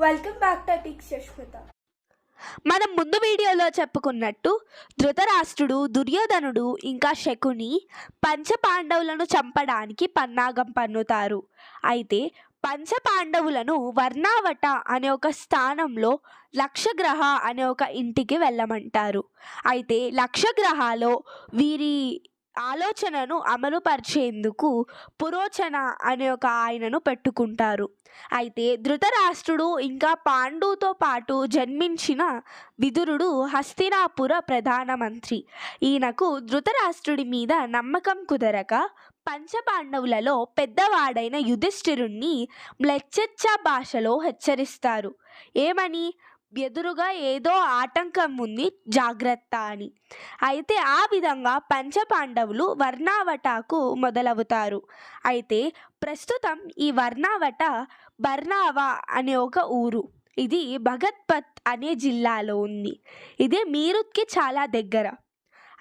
Welcome back to టిక్స్ శశ్మిత మనం ముందు వీడియోలో చెప్పుకున్నట్టు ధృతరాష్ట్రుడు దుర్యోధనుడు ఇంకా శకుని పంచపాండవులను చంపడానికి పన్నాగం పన్నుతారు. అయితే పంచపాండవులను వర్ణావట అనే ఒక స్థానంలో లక్షగ్రహ అనే ఒక ఇంటికి వెళ్ళమంటారు. అయితే లక్షగ్రహాలో వీరి ఆలోచనను అమలుపరిచేందుకు పురోచన అనే ఒక ఆయనను పెట్టుకుంటారు. అయితే ధృతరాష్ట్రుడు ఇంకా పాండుతో పాటు జన్మించిన విదురుడు హస్తినాపుర ప్రధానమంత్రి ఈయనకు ధృతరాష్ట్రుడి మీద నమ్మకం కుదరక పంచపాండవులలో పెద్దవాడైన యుధిష్ఠిరుణ్ణి మ్లెచ్చెచ్చ భాషలో హెచ్చరిస్తారు. ఏమని? ఎదురుగా ఏదో ఆటంకం ఉంది జాగ్రత్త అని. అయితే ఆ విధంగా పంచపాండవులు వర్ణావటకు మొదలవుతారు. అయితే ప్రస్తుతం ఈ వర్ణావట బర్నావా అనే ఒక ఊరు. ఇది భగత్పత్ అనే జిల్లాలో ఉంది. ఇది మీరుత్కి చాలా దగ్గర.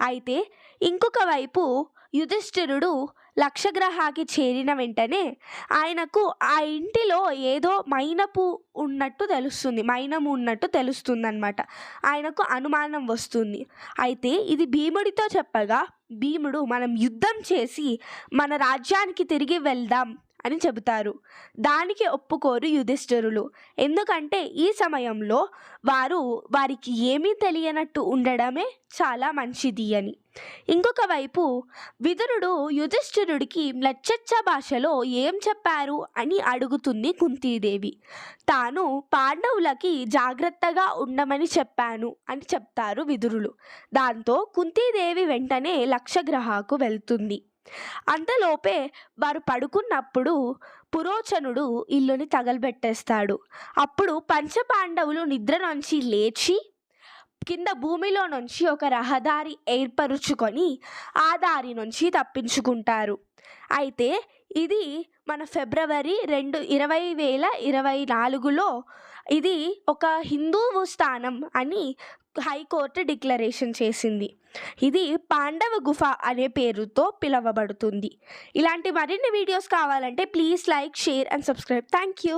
అయితే ఇంకొక వైపు యుధిష్ఠిరుడు లక్షగ్రహాకి చేరిన వెంటనే ఆయనకు ఆ ఇంటిలో ఏదో మైనపు ఉన్నట్టు తెలుస్తుంది మైనము ఉన్నట్టు తెలుస్తుంది అనమాట ఆయనకు అనుమానం వస్తుంది. అయితే ఇది భీముడితో చెప్పగా భీముడు మనం యుద్ధం చేసి మన రాజ్యానికి తిరిగి వెళ్దాం. అని చెబుతారు. దానికి ఒప్పుకోరు యుధిష్ఠిరులు. ఎందుకంటే ఈ సమయంలో వారు వారికి ఏమీ తెలియనట్టు ఉండడమే చాలా మంచిది అని. ఇంకొక వైపు విదురుడు యుధిష్ఠిరుడికి మ్లచ్చచ్చ భాషలో ఏం చెప్పారు అని అడుగుతుంది కుంతీదేవి. తాను పాండవులకి జాగ్రత్తగా ఉండమని చెప్పాను అని చెప్తారు విదురులు. దాంతో కుంతీదేవి వెంటనే లక్షగ్రహకు వెళ్తుంది. అంతలోపే వారు పడుకున్నప్పుడు పురోచనుడు ఇల్లుని తగలబెట్టేస్తాడు. అప్పుడు పంచపాండవులు నిద్ర నుంచి లేచి కింద భూమిలో నుంచి ఒక రహదారి ఏర్పరుచుకొని ఆ దారి నుంచి తప్పించుకుంటారు. అయితే ఇది మన ఫిబ్రవరి రెండు ఇరవై వేల ఇరవై నాలుగులో ఇది ఒక హిందువు స్థానం అని హైకోర్టు డిక్లరేషన్ చేసింది. ఇది పాండవ గుఫ అనే పేరుతో పిలువబడుతుంది. ఇలాంటి మరిన్ని వీడియోస్ కావాలంటే please like share and subscribe. Thank you.